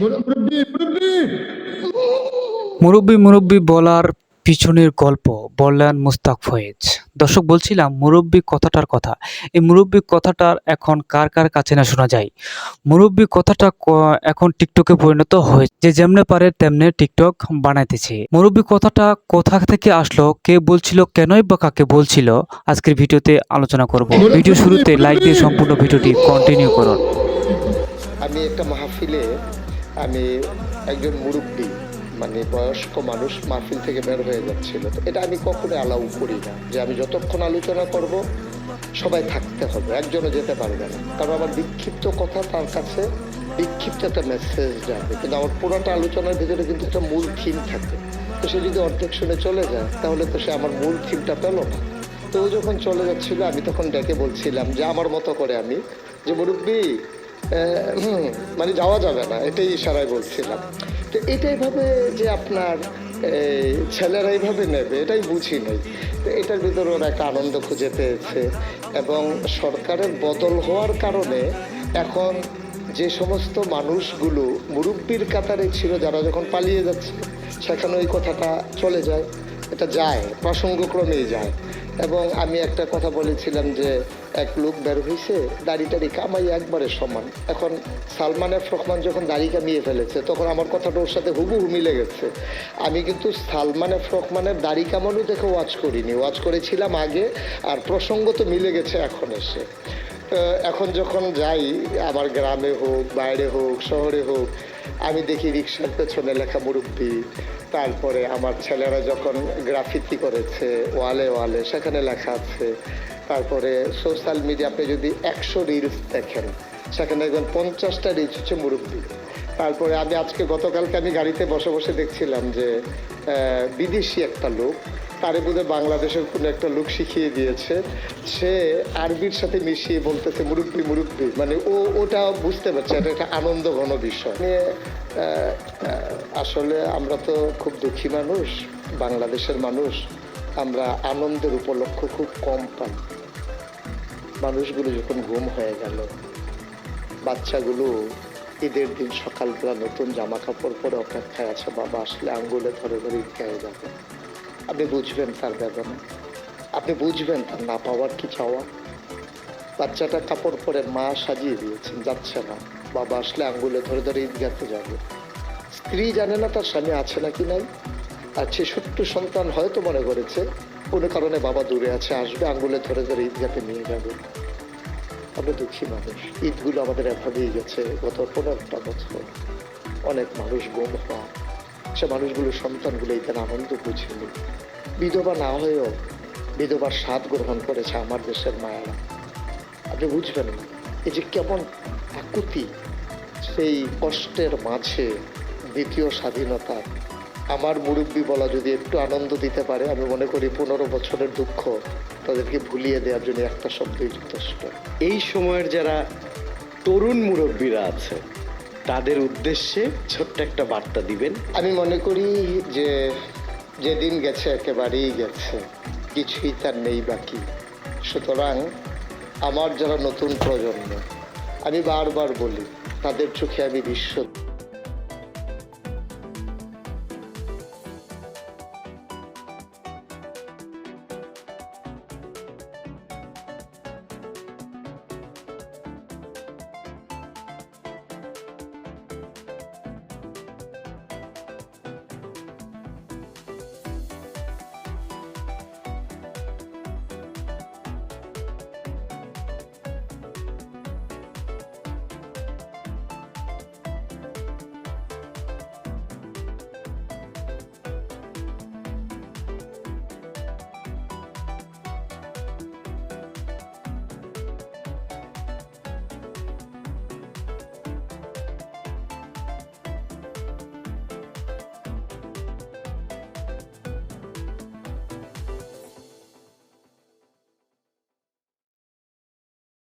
মুরব্বী মুরব্বী মুরব্বী। মুরব্বী বলার পিছনের গল্প বললেন মুস্তাক ফয়েজ। দর্শক বলছিলাম মুরব্বী কথাটার কথা। এই মুরব্বী কথাটার এখন কার কার কাছে না শোনা যায়? মুরব্বী কথাটা এখন টিকটকে পরিণত হয়েছে। যে যেমনে পারে তেমনে টিকটক বানাইতেছে। মুরব্বী কথাটা কোথা থেকে আসলো কে বলছিল কেনই বা কাকে বলছিল আজকের ভিডিওতে আলোচনা করব। ভিডিও শুরুতে লাইক দিয়ে সম্পূর্ণ ভিডিওটি কন্টিনিউ করুন। আমি একটা মাহফিলে আমি একজন মুরব্বী মানে বয়স্ক মানুষ মাহফিল থেকে বের হয়ে যাচ্ছিল। এটা আমি কখনো অ্যালাউ করি না যে আমি যতক্ষণ আলোচনা করব, সবাই থাকতে হবে, একজনও যেতে পারবে না। কারণ আমার বিক্ষিপ্ত কথা তার কাছে বিক্ষিপ্ত একটা মেসেজ যাবে। কিন্তু আমার পুরোটা আলোচনার ভিতরে কিন্তু একটা মূল থিম থাকে। তো সে যদি অর্ধেক শুনে চলে যায়, তাহলে তো সে আমার মূল থিমটা পেল না। তো ও যখন চলে যাচ্ছিল, আমি তখন ডেকে বলছিলাম যে, আমার মতো করে আমি যে মুরব্বী মানে যাওয়া যাবে না, এটাই ইশারায় বলছিলাম। তো এটাই ভাবে যে আপনার ছেলেরা এইভাবে নেবে, এটাই বুঝি নাই। তো এটার ভিতরে ওরা একটা আনন্দ খুঁজে পেয়েছে এবং সরকারের বদল হওয়ার কারণে এখন যে সমস্ত মানুষগুলো মুরব্বীর কাতারে ছিল, যারা যখন পালিয়ে যাচ্ছে, সেখানে ওই কথাটা চলে যায়, এটা যায়, প্রসঙ্গক্রমেই যায়। এবং আমি একটা কথা বলেছিলাম যে এক লোক বের হয়েছে দাড়ি টাড়ি কামাই একবারে সমান। এখন সালমান এফ রহমান যখন দাড়ি কামিয়ে ফেলেছে, তখন আমার কথাটা ওর সাথে হুবহু মিলে গেছে। আমি কিন্তু সালমান এফ রহমানের দাড়ি কামানো দেখে ওয়াচ করিনি। ওয়াচ করেছিলাম আগে, আর প্রসঙ্গ তো মিলে গেছে এখন এসে। এখন যখন যাই আমার গ্রামে হোক, বাইরে হোক, শহরে হোক, আমি দেখি রিক্সার পেছনে লেখা মুরব্বী। তারপরে আমার ছেলেরা যখন গ্রাফিতি করেছে, ওয়ালে ওয়ালে, সেখানে লেখা আছে। তারপরে সোশ্যাল মিডিয়াতে যদি একশো রিলস দেখেন, সেখানে দেখবেন পঞ্চাশটা রিলস হচ্ছে মুরব্বী। তারপরে আমি আজকে গতকালকে আমি গাড়িতে বসে বসে দেখছিলাম যে বিদেশি একটা লোক, তারে বোধহয় বাংলাদেশের কোনো একটা লোক শিখিয়ে দিয়েছে। সে আরবির সাথে মিশিয়ে বলতেছে, মুরব্বী মুরব্বী। মানে ও, ওটা বুঝতে পারছে এটা একটা আনন্দ ঘন বিষয় নিয়ে আসলে আমরা তো খুব দুঃখী মানুষ, বাংলাদেশের মানুষ, আমরা আনন্দের উপলক্ষ খুব কম পাই। মানুষগুলো যখন ঘুম হয়ে গেল, বাচ্চাগুলো ঈদের দিন সকালবেলা নতুন জামা কাপড় পরে অপেক্ষায় আছে বাবা, আসলে আঙ্গুলে ধরে ধরে ঈদগাহে যাবে। আপনি বুঝবেন তার বেদনা আপনি বুঝবেন তার না পাওয়ার কি চাওয়া? বাচ্চাটা কাপড় পরে মা সাজিয়ে দিয়েছেন, যাচ্ছে না। বাবা আসলে আঙ্গুলে ধরে ধরে ঈদ ঈদগাতে যাবে। স্ত্রী জানে না তার স্বামী আছে নাকি নাই। আর সে ছোট্ট সন্তান হয়তো মনে করেছে, কোনো কারণে বাবা দূরে আছে, আসবে, আঙ্গুলে ধরে ধরে ঈদ ঈদগাতে নিয়ে যাবে। আমরা দুঃখী মানুষ। ঈদগুলো আমাদের এভাবেই গেছে গত পনেরোটা বছর। অনেক মানুষ গুম হওয়া। সে মানুষগুলো সন্তানগুলো ঈদের আনন্দ বুঝেনি বিধবা না হয়েও বিধবার স্বাদ গ্রহণ করেছে আমার দেশের মায়েরা। আপনি বুঝবেন না, এই যে কেমন আকুতি, সেই কষ্টের মাঝে দ্বিতীয় স্বাধীনতা আমার মুরব্বী বলা যদি একটু আনন্দ দিতে পারে, আমি মনে করি পনেরো বছরের দুঃখ তাদেরকে ভুলিয়ে দেওয়ার জন্য একটা শব্দই যথেষ্ট এই সময়ের যারা তরুণ মুরব্বীরা আছে, তাদের উদ্দেশ্যে ছোট্ট একটা বার্তা দিবেন। আমি মনে করি যে যেদিন গেছে একেবারেই গেছে, কিছুই তার নেই বাকি। সুতরাং আমার যারা নতুন প্রজন্ম, আমি বারবার বলি, তাদের চোখে আমি বিশ্ব